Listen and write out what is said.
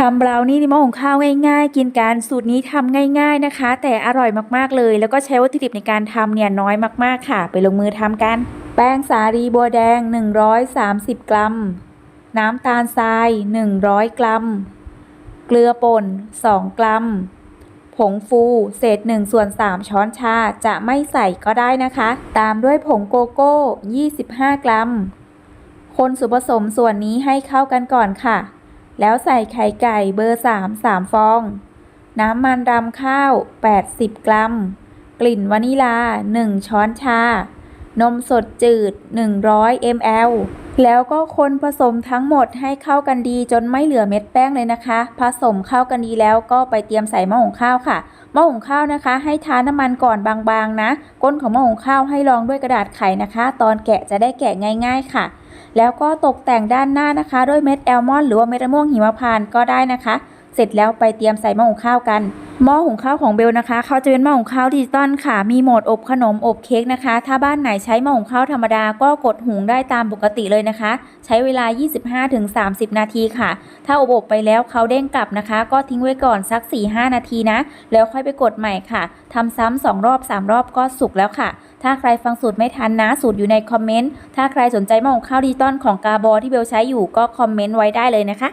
ทำบราวนี่ในหม้อหุงข้าวง่ายๆ กินกันสูตรนี้ทำง่ายๆนะคะ แต่อร่อยมากๆเลย แล้วก็ใช้วัตถุดิบในการทำเนี่ยน้อยมากๆค่ะ ไปลงมือทำกัน แป้งสาลีบัวแดง 130 กรัม น้ำตาลทราย 100 กรัม เกลือป่น 2 กรัม ผงฟูเศษ1ส่วน 3 ช้อนชาจะไม่ใส่ก็ได้นะคะ ตามด้วยผงโกโก้ 25 กรัม คนส่วนผสมส่วนนี้ให้เข้ากันก่อนค่ะ แล้วใส่ไข่ไก่เบอร์ 3 3 ฟอง น้ำมันรำข้าว 80 กรัม กลิ่นวานิลา 1 ช้อนชา นมสดจืด 100 ml แล้วก็คนผสมทั้งหมดให้เข้ากันดีจนไม่เหลือเม็ดแป้งเลยนะคะ ผสมเข้ากันดีแล้วก็ไปเตรียมใส่หม้อหุงข้าวค่ะหม้อหุงข้าวนะคะ ให้ทาน้ำมันก่อนบางๆนะ ก้นของหม้อหุงข้าวให้รองด้วยกระดาษไขนะคะ ตอนแกะจะได้แกะง่าย ๆ ค่ะ แล้วก็ตกแต่งด้านหน้านะคะ ด้วยเม็ดแอลมอนด์หรือว่าเม็ดมะม่วงหิมพานต์ก็ได้นะคะ เสร็จแล้วไปเตรียมใส่หม้อหุงข้าวกัน หม้อหุงข้าวของเบลนะคะเขาจะเป็นหม้อหุงข้าวดิจิตอลค่ะ มีโหมดอบขนมอบเค้กนะคะ ถ้าบ้านไหนใช้หม้อหุงข้าวธรรมดาก็กดหุงได้ตามปกติเลยนะคะ ใช้เวลา 25-30 นาทีค่ะ ถ้าอบอบไปแล้วเขาเด้งกลับนะคะ ก็ทิ้งไว้ก่อนสัก 4-5 นาทีนะ แล้วค่อยไปกดใหม่ค่ะทำซ้ำสองรอบ 3 รอบก็สุกแล้วค่ะ ถ้าใครฟังสูตรไม่ทันนะ สูตรอยู่ในคอมเมนต์ถ้าใครสนใจหม้อหุงข้าวดิจิตอลของกาบอที่เบลใช้อยู่ก็คอมเมนต์ไว้ได้เลยนะคะ